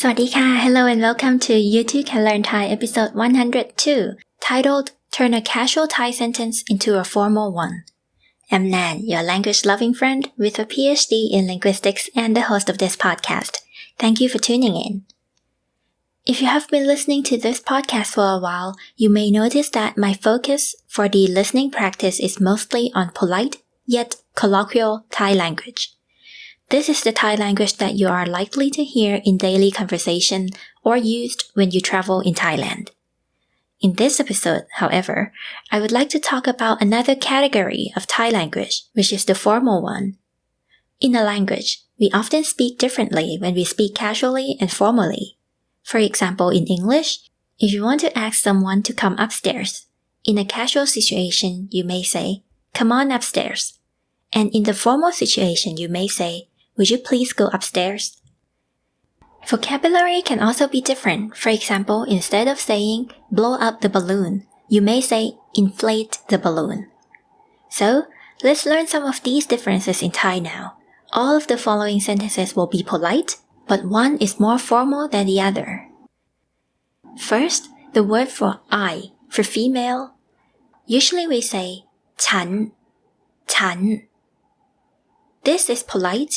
สวัสดีค่ะ Hello and welcome to YouTube Can Learn Thai episode 102 titled Turn a casual Thai sentence into a formal one. I'm Nan, your language loving friend with a PhD in linguistics and the host of this podcast. Thank you for tuning in. If you have been listening to this podcast for a while, you may notice that my focus for the listening practice is mostly on polite yet colloquial Thai language. This is the Thai language that you are likely to hear in daily conversation or used when you travel in Thailand. In this episode, however, I would like to talk about another category of Thai language, which is the formal one. In a language, we often speak differently when we speak casually and formally. For example, in English, if you want to ask someone to come upstairs, in a casual situation, you may say, come on upstairs. And in the formal situation, you may say, would you please go upstairs? Vocabulary can also be different. For example, instead of saying blow up the balloon, you may say inflate the balloon. So, let's learn some of these differences in Thai now. All of the following sentences will be polite, but one is more formal than the other. First, the word for I, for female. Usually we say ฉัน ฉัน This is polite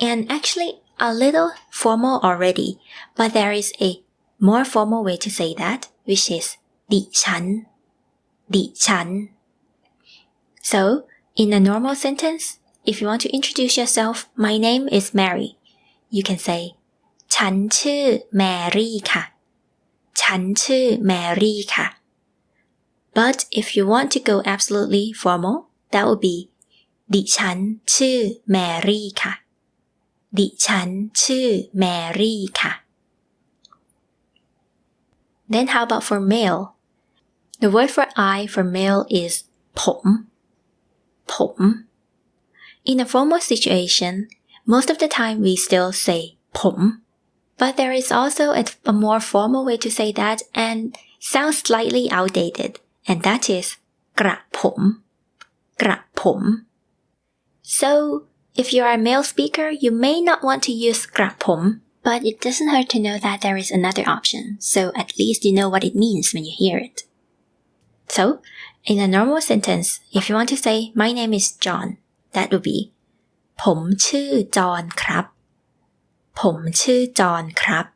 and actually a little formal already, but there is a more formal way to say that, which is ดิฉัน ดิฉัน So, in a normal sentence, if you want to introduce yourself, my name is Mary. You can say ฉันชื่อแมรี่ค่ะ ฉันชื่อแมรี่ค่ะ But if you want to go absolutely formal, that would be ดิฉันชื่อแมรี่ค่ะ ดิฉันชื่อแมรี่ค่ะ Then how about for male? The word for I for male is ผม ผม In a formal situation, most of the time we still say ผม But there is also a, a more formal way to say that and sounds slightly outdated, and that is กระผม กระผม So, if you are a male speaker, you may not want to use กระผม but it doesn't hurt to know that there is another option, so at least you know what it means when you hear it. So, in a normal sentence, if you want to say, my name is John, that would be ผมชื่อจอห์นครับ ผมชื่อจอห์นครับ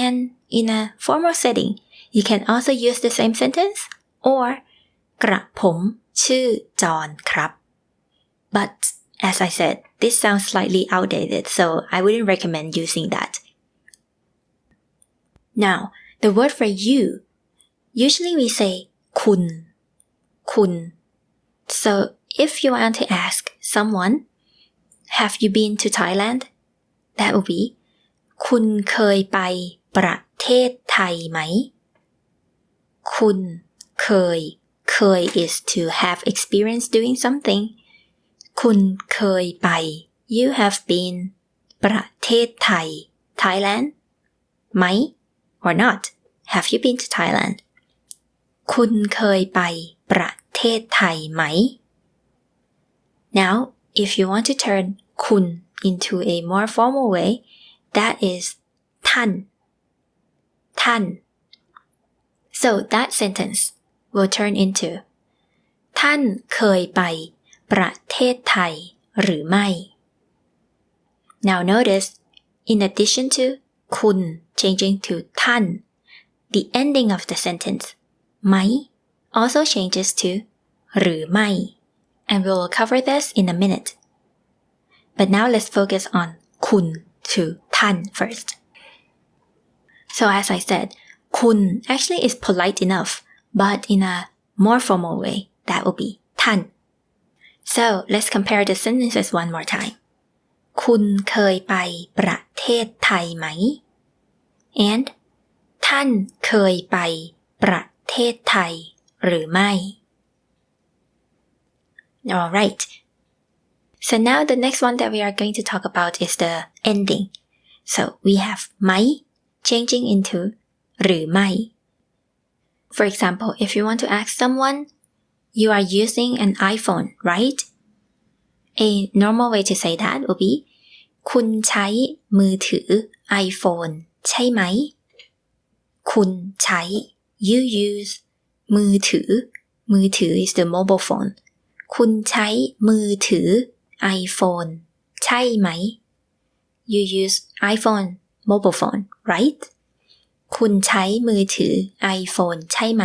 And in a formal setting, you can also use the same sentence or กระผมชื่อจอห์นครับ But as I said, this sounds slightly outdated, so I wouldn't recommend using that. Now, the word for you, usually we say คุณ คุณ So if you want to ask someone, have you been to Thailand? That would be คุณเคยไปประเทศไทยไหม คุณเคย เคย is to have experience doing something คุณเคยไป you have been ประเทศไทย Thailand ไหม or not have you been to Thailand คุณเคยไปประเทศไทยไหม Now if you want to turn คุณ into a more formal way that is ท่าน ท่าน so that sentence will turn into ท่านเคยไป ประเทศไทยหรือไม่ Now notice in addition to คุณ changing to ท่าน the ending of the sentence ไหม also changes to หรือไม่ and we will cover this in a minute but now let's focus on คุณ to ท่าน first so as I said คุณ actually is polite enough but in a more formal way that will be ท่าน so let's compare the sentences one more time คุณเคยไปประเทศไทยไหม and ท่านเคยไปประเทศไทยหรือไม่ alright so now the next one that we are going to talk about is the ending so we have ไหม changing into หรือไม่ for example if you want to ask someone you are using an iPhone right a normal way to say that would be คุณใช้มือถือ iPhone ใช่ไหม คุณใช้ you use มือถือ มือถือ is the mobile phone คุณใช้มือถือ iPhone ใช่ไหม you use iPhone mobile phone right คุณใช้มือถือ iPhone ใช่ไหม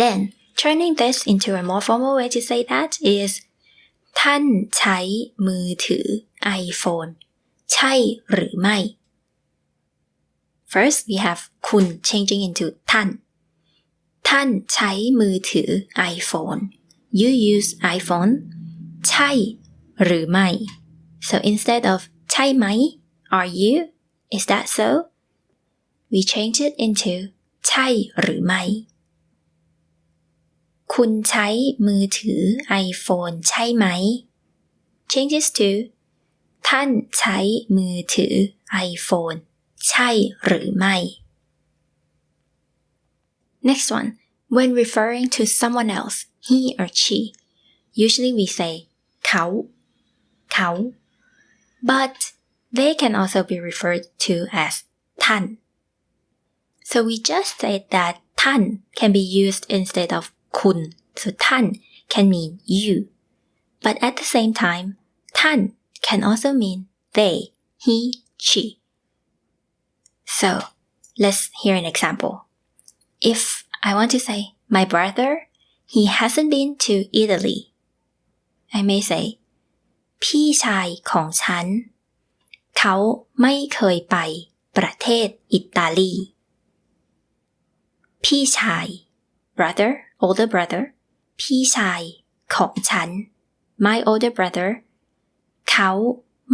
then turning this into a more formal way to say that is ท่านใช้มือถือ iPhone ใช่หรือไม่ First we have คุณ changing into ท่าน ท่านใช้มือถือ iPhone you use iPhone ใช่หรือไม่ so instead of ใช่ไหม are you is that so we change it into ใช่หรือไม่ คุณใช้มือถือ iPhone ใช่ไหม changes to ท่านใช้มือถือ iPhone ใช่หรือไม่ next one when referring to someone else he or she usually we say เขาเขา but they can also be referred to as ท่าน so we just said that ท่าน can be used instead of คุณ so ท่าน can mean you but at the same time ท่าน can also mean they he she so let's hear an example if I want to say my brother he hasn't been to Italy I may say พี่ชายของฉัน เขาไม่เคยไปประเทศอิตาลี พี่ชาย brother older brother พี่ชายของฉัน my older brother เขา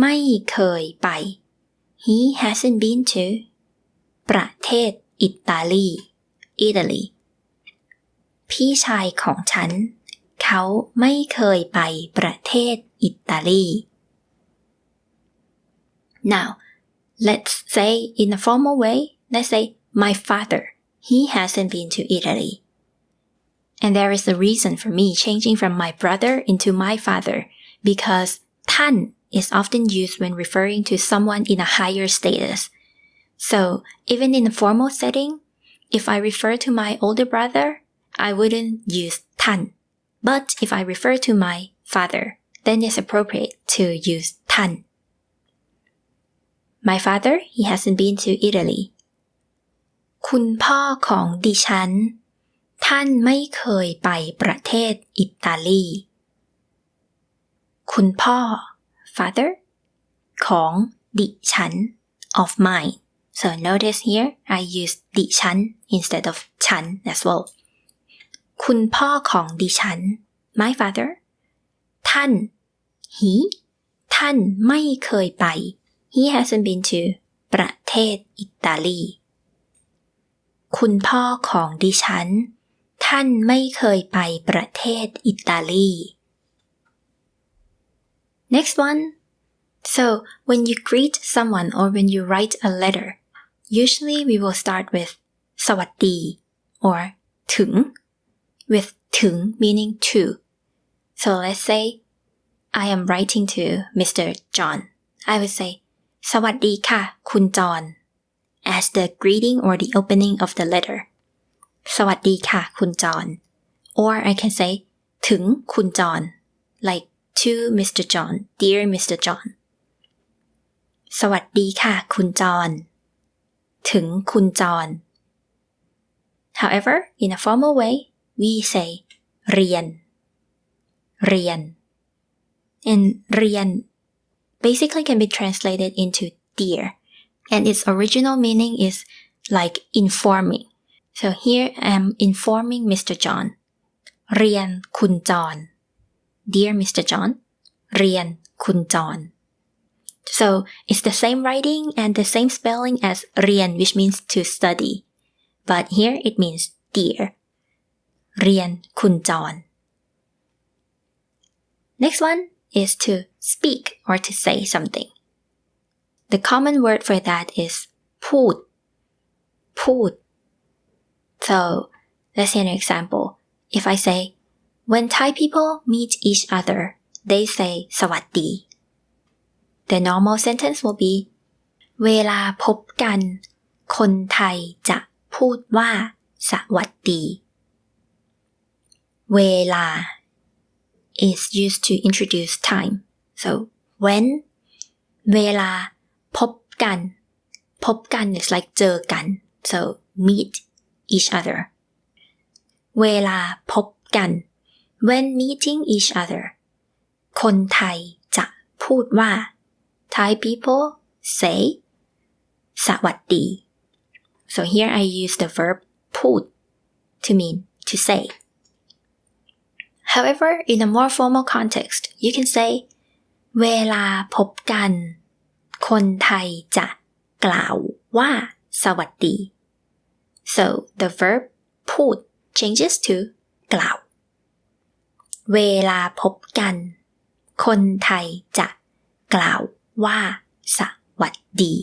ไม่เคยไป he hasn't been to ประเทศอิตาลี Italy พี่ชายของฉัน เขาไม่เคยไปประเทศอิตาลี Now let's say in a formal way let's say my father he hasn't been to Italy and there is a reason for me changing from my brother into my father because ท่าน is often used when referring to someone in a higher status. So even in a formal setting, if I refer to my older brother, I wouldn't use ท่าน But if I refer to my father, then it's appropriate to use ท่าน My father, he hasn't been to Italy. คุณพ่อของดิฉัน ท่านไม่เคยไปประเทศอิตาลี คุณพ่อ father ของดิฉัน of mine so notice here I use ดิฉัน instead of ฉัน as well คุณพ่อของดิฉัน my father ท่าน he ท่านไม่เคยไป he hasn't been to ประเทศอิตาลี คุณพ่อของดิฉัน ท่านไม่เคยไปประเทศอิตาลี Next one. So when you greet someone or when you write a letter, usually we will start with สวัสดี or ถึง with ถึง meaning to. So let's say I am writing to Mr. John. I would say สวัสดีค่ะคุณจอน as the greeting or the opening of the letter. สวัสดีค่ะคุณจอน or I can say ถึงคุณจอน like to Mr. John dear Mr. John สวัสดีค่ะคุณจอน ถึงคุณจอน However in a formal way we say เรียน เรียน and เรียน basically can be translated into dear and its original meaning is like informing so here I'm informing Mr. John เรียนคุณจอน Dear Mr. John เรียนคุณจอน so it's the same writing and the same spelling as เรียน which means to study but here it means dear เรียนคุณจอน next one is to speak or to say something the common word for that is พูด พูด so let's hear an example if I say when Thai people meet each other they say สวัสดี the normal sentence will be เวลาพบกัน คนไทยจะพูดว่า สวัสดี เวลา is used to introduce time so when เวลาพบกัน พบกัน is like เจอกัน so meet each other เวลาพบกัน when meeting each other คนไทยจะพูดว่า Thai people say สวัสดี so here I use the verb พูด to mean to say however in a more formal context you can say เวลาพบกัน คนไทยจะกล่าวว่า สวัสดี so the verb พูด changes to กล่าว เวลาพบกัน คนไทยจะกล่าวว่า สวัสดี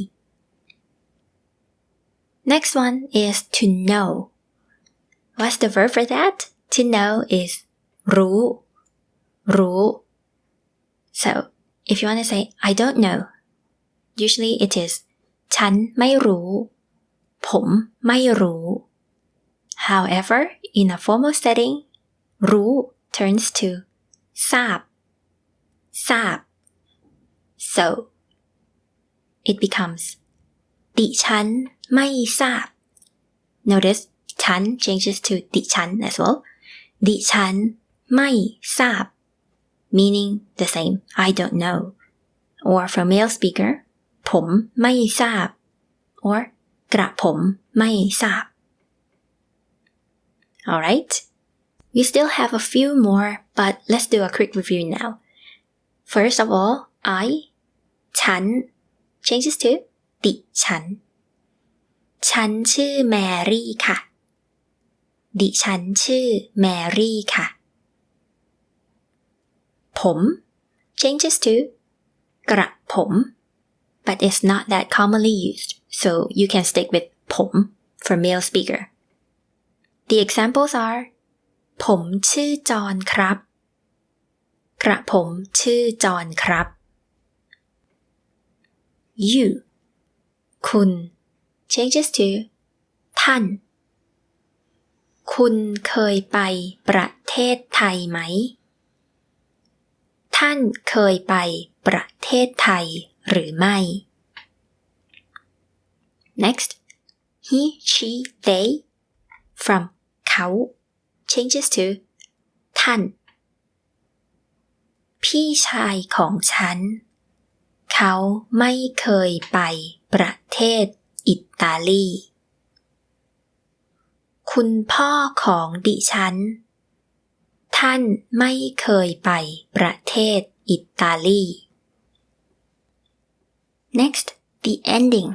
Next one is to know. What's the verb for that? To know is รู้ รู้ So if you want to say I don't know usually it is ฉันไม่รู้ ผมไม่รู้ However in a formal setting รู้ turns to ทราบทราบ so it becomes ดิฉันไม่ทราบ notice ฉัน changes to ดิฉัน as well ดิฉันไม่ทราบ meaning the same I don't know or for male speaker ผมไม่ทราบ or กระผมไม่ทราบ alright we still have a few more but let's do a quick review now first of all I ฉัน changes to ดิฉัน ฉันชื่อแมรี่ค่ะ ดิฉันชื่อแมรี่ค่ะ ผม changes to กระผม but it's not that commonly used so you can stick with ผม for male speaker the examples are ผมชื่อจอนครับ กระผมชื่อจอนครับ you คุณ changes to ท่าน คุณเคยไปประเทศไทยไหม ท่านเคยไปประเทศไทย หรือไม่ next he she they from เขา changes to ท่าน พี่ชายของฉัน เขาไม่เคยไปประเทศอิตาลี คุณพ่อของดิฉัน ท่านไม่เคยไปประเทศอิตาลี next the ending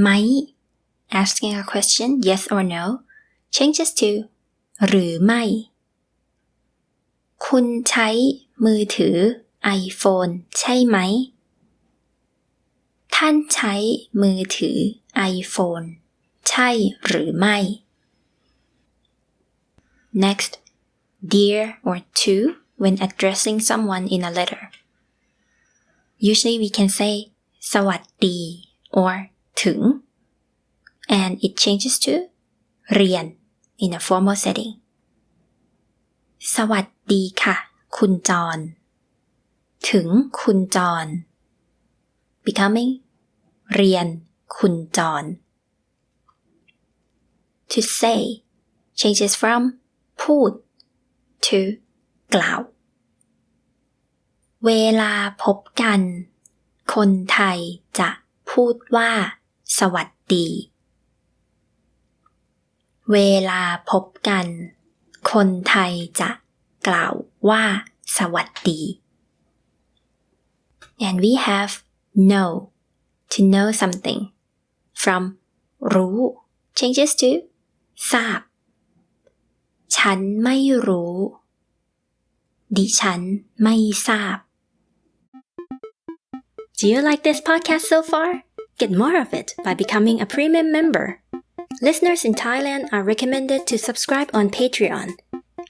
ไหม asking a question yes or no changes to หรือไม่ คุณใช้มือถือ iPhone ใช่ไหม ท่านใช้มือถือ iPhone ใช่หรือไม่ next dear or to when addressing someone in a letter usually we can say สวัสดี or ถึง and it changes to เรียน in a formal setting สวัสดีค่ะ คุณจรถึงคุณจร becoming เรียน คุณจร to say changes from พูด to กล่าว เวลาพบกัน คนไทยจะพูดว่า สวัสดี เวลาพบกัน คนไทยจะกล่าวว่า สวัสดี and we have know to know something from รู้ changes to ทราบ ฉันไม่รู้ ดิฉันไม่ทราบ Do you like this podcast so far? Get more of it by becoming a premium member. Listeners in Thailand are recommended to subscribe on Patreon.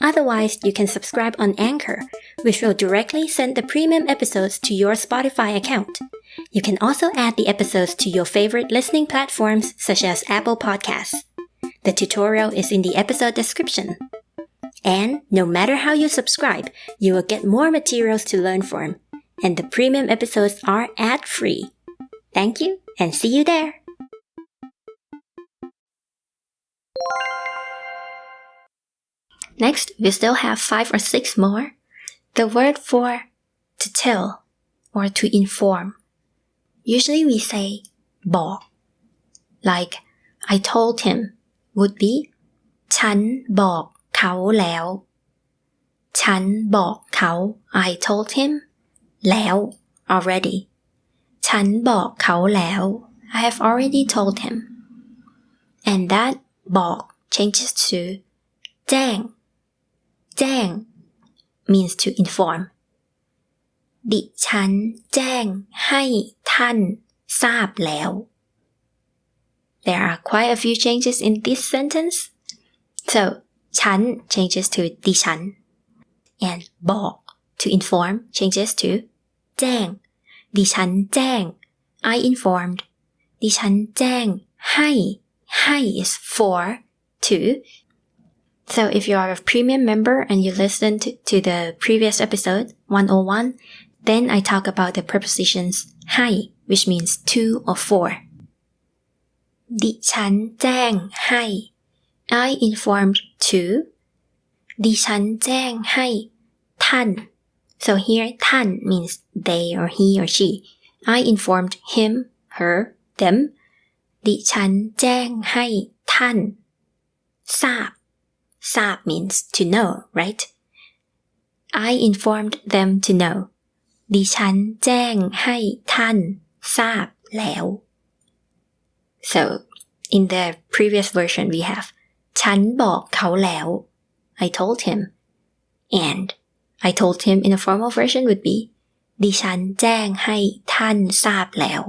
Otherwise, you can subscribe on Anchor, which will directly send the premium episodes to your Spotify account. You can also add the episodes to your favorite listening platforms such as Apple Podcasts. The tutorial is in the episode description. And no matter how you subscribe, you will get more materials to learn from And the premium episodes are ad free. Thank you and see you there. Next, we still have five or six more. The word for to tell or to inform. Usually we say บอก like I told him would be ฉันบอกเขาแล้ว ฉันบอกเขา I told him แล้ว already ฉันบอกเขาแล้ว I have already told him and that บอก changes to แจ้งแจ้ง means to inform ดิฉันแจ้งให้ท่านทราบแล้ว There are quite a few changes in this sentence so ฉัน changes to ดิฉัน and บอก to inform changes to แจ้งดิฉันแจ้ง I informed ดิฉันแจ้งให้ให้ is for to so if you are a premium member and you listened to, to the previous episode 101 then I talk about the prepositions ให้ which means to or for ดิฉันแจ้งให้ I informed to ดิฉันแจ้งให้ท่าน so here ท่าน means they or he or she I informed him her them ดิฉันแจ้งให้ท่านทราบ Sab means to know, right? I informed them to know. ดิฉันแจ้งให้ท่านทราบแล้ว so in the previous version we have ฉันบอกเขาแล้ว I told him and I told him in a formal version would be ดิฉันแจ้งให้ท่านทราบแล้ว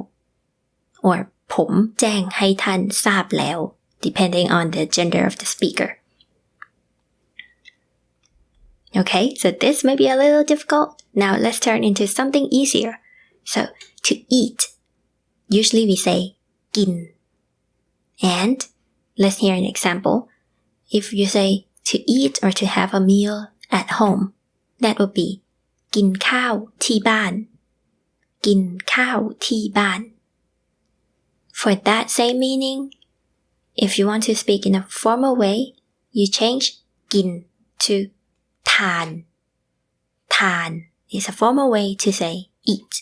or ผมแจ้งให้ท่านทราบแล้ว depending on the gender of the speaker Okay, so this may be a little difficult. Now let's turn into something easier. So to eat, usually we say กิน and let's hear an example. If you say to eat or to have a meal at home, that would be กินข้าวที่บ้านกินข้าวที่บ้าน For that same meaning, if you want to speak in a formal way, you change กิน to ทาน ทาน is a formal way to say eat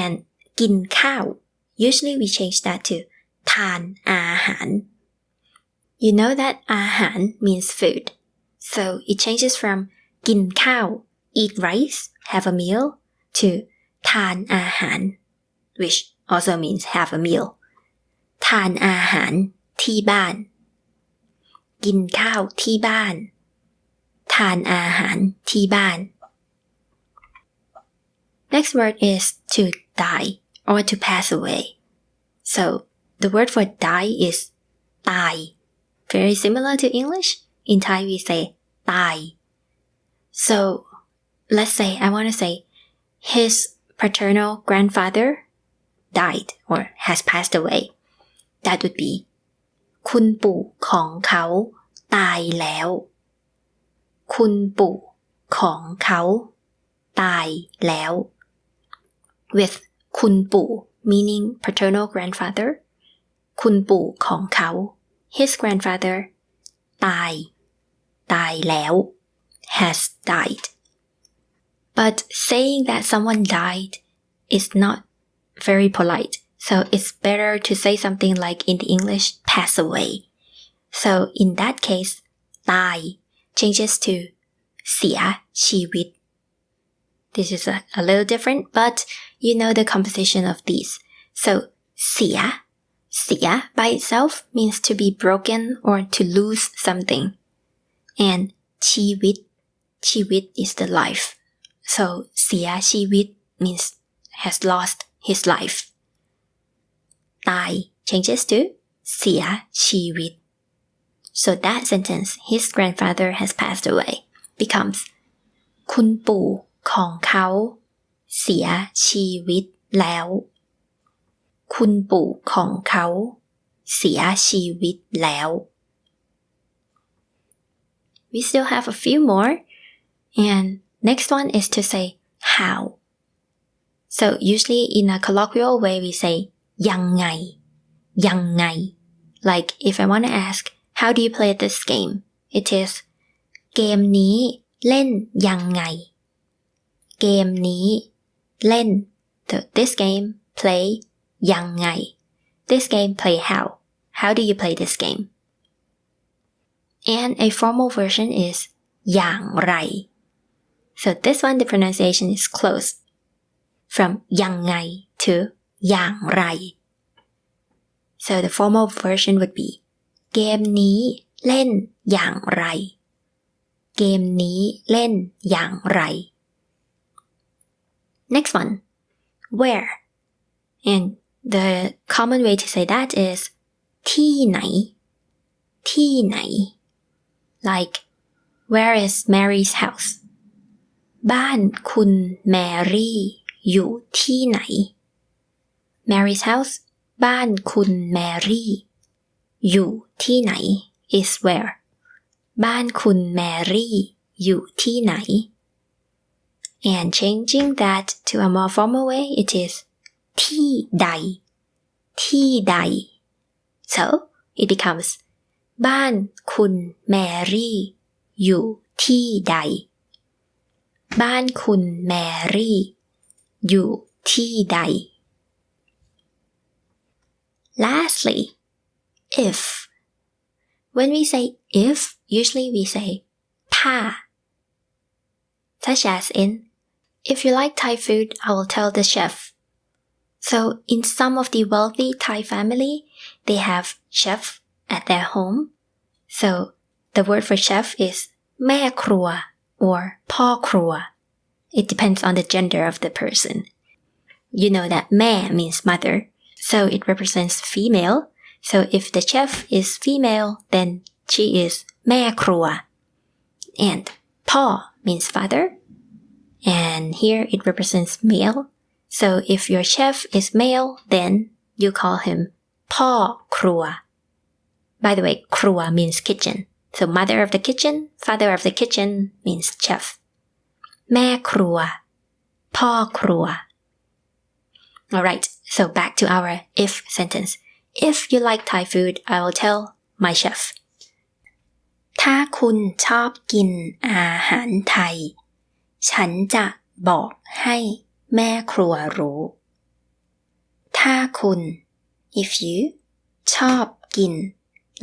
and กินข้าว usually we change that to ทานอาหาร you know that อาหาร means food so it changes from กินข้าว eat rice have a meal to ทานอาหาร which also means have a meal ทานอาหารที่บ้าน กินข้าวที่บ้านทานอาหารที่บ้าน Next word is to die or to pass away. So the word for die is ตาย Very similar to English. In Thai we say ตาย So let's say I want to say his paternal grandfather died or has passed away. That would be คุณปู่ของเขาตายแล้วคุณปู่ของเขาตายแล้ว with คุณปู่ meaning paternal grandfather คุณปู่ของเขา his grandfather ตายตายแล้ว has died but saying that someone died is not very polite so it's better to say something like in the English pass away so in that case ตาย changes to เสียชีวิต This is a, a little different, but you know the composition of these. So เสียเสีย by itself means to be broken or to lose something. And ชีวิต ชีวิต is the life. So เสียชีวิต means has lost his life. ตาย changes to เสียชีวิต so that sentence his grandfather has passed away becomes คุณปู่ของเขาเสียชีวิตแล้ว คุณปู่ของเขาเสียชีวิตแล้ว We still have a few more and next one is to say how so usually in a colloquial way we say ยังไงยังไง like if I want to ask how do you play this game it is เกมนี้เล่นยังไง เกมนี้เล่น the this game play ยังไง this game play how how do you play this game and a formal version is อย่างไร so this one the pronunciation is close from ยังไง to อย่างไร so the formal version would be เกมนี้เล่นอย่างไร เกมนี้เล่นอย่างไร next one where and the common way to say that is ที่ไหน ที่ไหน like where is Mary's house บ้านคุณแมรี่อยู่ที่ไหน Mary's house บ้านคุณแมรี่อยู่ที่ไหน is where บ้านคุณแมรี่อยู่ที่ไหน and changing that to a more formal way it is ที่ใด ที่ใด so it becomes บ้านคุณแมรี่อยู่ที่ใด บ้านคุณแมรี่อยู่ที่ใด lastly if when we say if usually we say ถ้า such as in if you like Thai food I will tell the chef so in some of the wealthy Thai family they have chef at their home so the word for chef is แม่ครัว or พ่อครัว it depends on the gender of the person you know that แม่ means mother so it represents female so if the chef is female then she is แม่ครัว and พ่อ means father and here it represents male so if your chef is male then you call him พ่อครัว by the way ครัว means kitchen so mother of the kitchen father of the kitchen means chef แม่ครัว พ่อครัว alright so back to our if sentence if you like Thai food I will tell my chef ถ้าคุณชอบกินอาหารไทย ฉันจะบอกให้แม่ครัวรู้ ถ้าคุณ if you ชอบกิน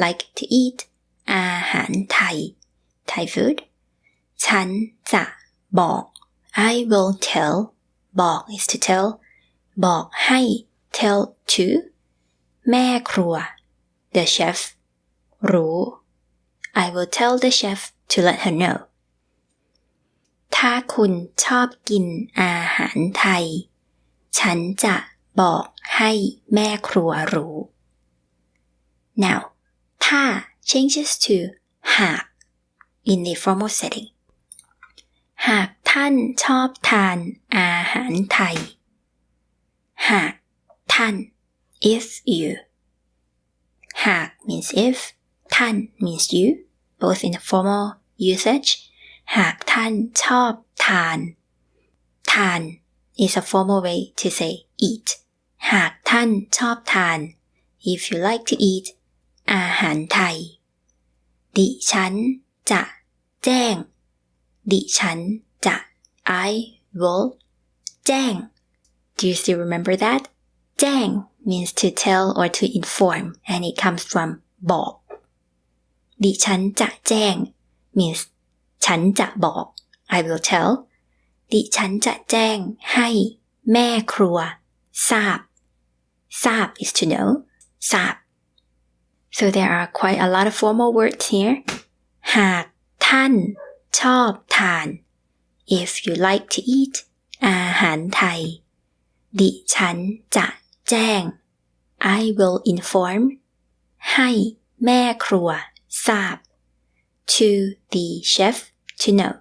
like to eat อาหารไทย Thai food ฉันจะบอก I will tell บอก is to tell บอกให้ tell to แม่ครัว the chef รู้ I will tell the chef to let her know ถ้าคุณชอบกินอาหารไทย ฉันจะบอกให้แม่ครัวรู้ now ถ้า changes to หาก in the formal setting หากท่านชอบทานอาหารไทย หากท่าน if you หาก means if ท่าน means you both in the formal usage หากท่านชอบทาน ทาน is a formal way to say eat หากท่านชอบทาน if you like to eat อาหารไทย ดิฉันจะแจ้ง ดิฉันจะ I will แจ้ง Do you still remember that? แจ้ง means to tell or to inform and it comes from บอก ดิฉันจะแจ้ง means ฉันจะบอก I will tell ดิฉันจะแจ้งให้แม่ครัว ทราบ ทราบ is to know ทราบ so there are quite a lot of formal words here หากท่าน ชอบทาน if you like to eat อาหารไทย ดิฉันจะแจ้ง I will inform ให้ แม่ครัว ทราบ to the chef to know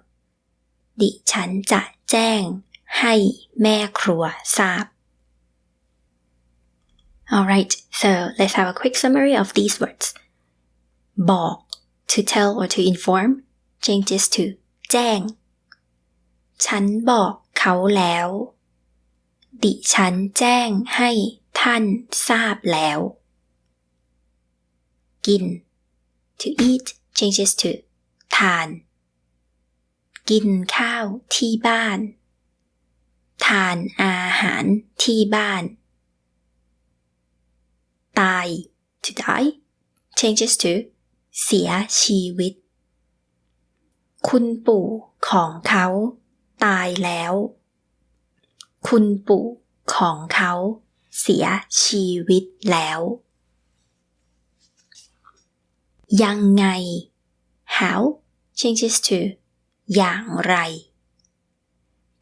ดิฉันจะแจ้งให้แม่ครัวทราบ Alright, so let's have a quick summary of these words. บอก to tell or to inform changes to แจ้ง ฉันบอกเขาแล้ว ดิฉันแจ้งให้ท่านทราบแล้ว กิน to eat changes to ทาน กินข้าวที่บ้าน ทานอาหารที่บ้าน ตาย to die changes to เสียชีวิต คุณปู่ของเขาตายแล้ว คุณปู่ของเขาเสียชีวิตแล้ว ยังไง how changes to อย่างไร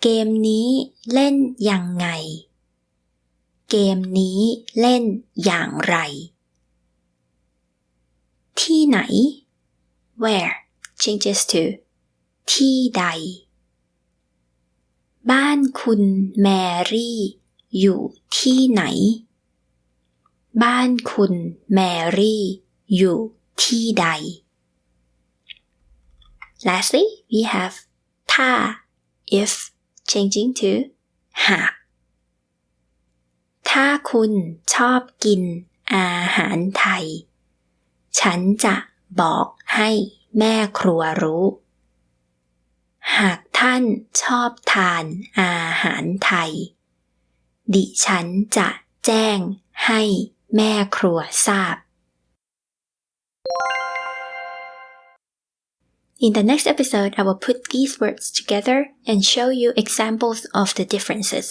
เกมนี้เล่นยังไง เกมนี้เล่นอย่างไร ที่ไหน where changes to ที่ใด บ้านคุณแมรี่อยู่ที่ไหน บ้านคุณแมรี่อยู่ที่ใด Lastly we have ถ้า if changing to หาก ถ้าคุณชอบกินอาหารไทย ฉันจะบอกให้แม่ครัวรู้ หากท่านชอบทานอาหารไทย ดิฉันจะแจ้งให้แม่ครัวทราบ In the next episode, I will put these words together and show you examples of the differences.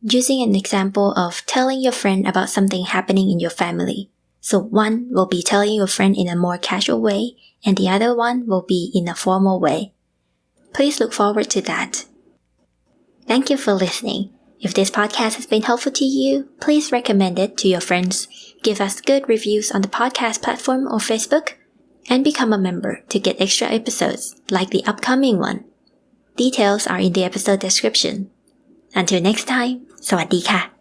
Using an example of telling your friend about something happening in your family. So one will be telling your friend in a more casual way, and the other one will be in a formal way. Please look forward to that. Thank you for listening. If this podcast has been helpful to you, please recommend it to your friends. Give us good reviews on the podcast platform or Facebook and become a member to get extra episodes like the upcoming one. Details are in the episode description. Until next time, สวัสดีค่ะ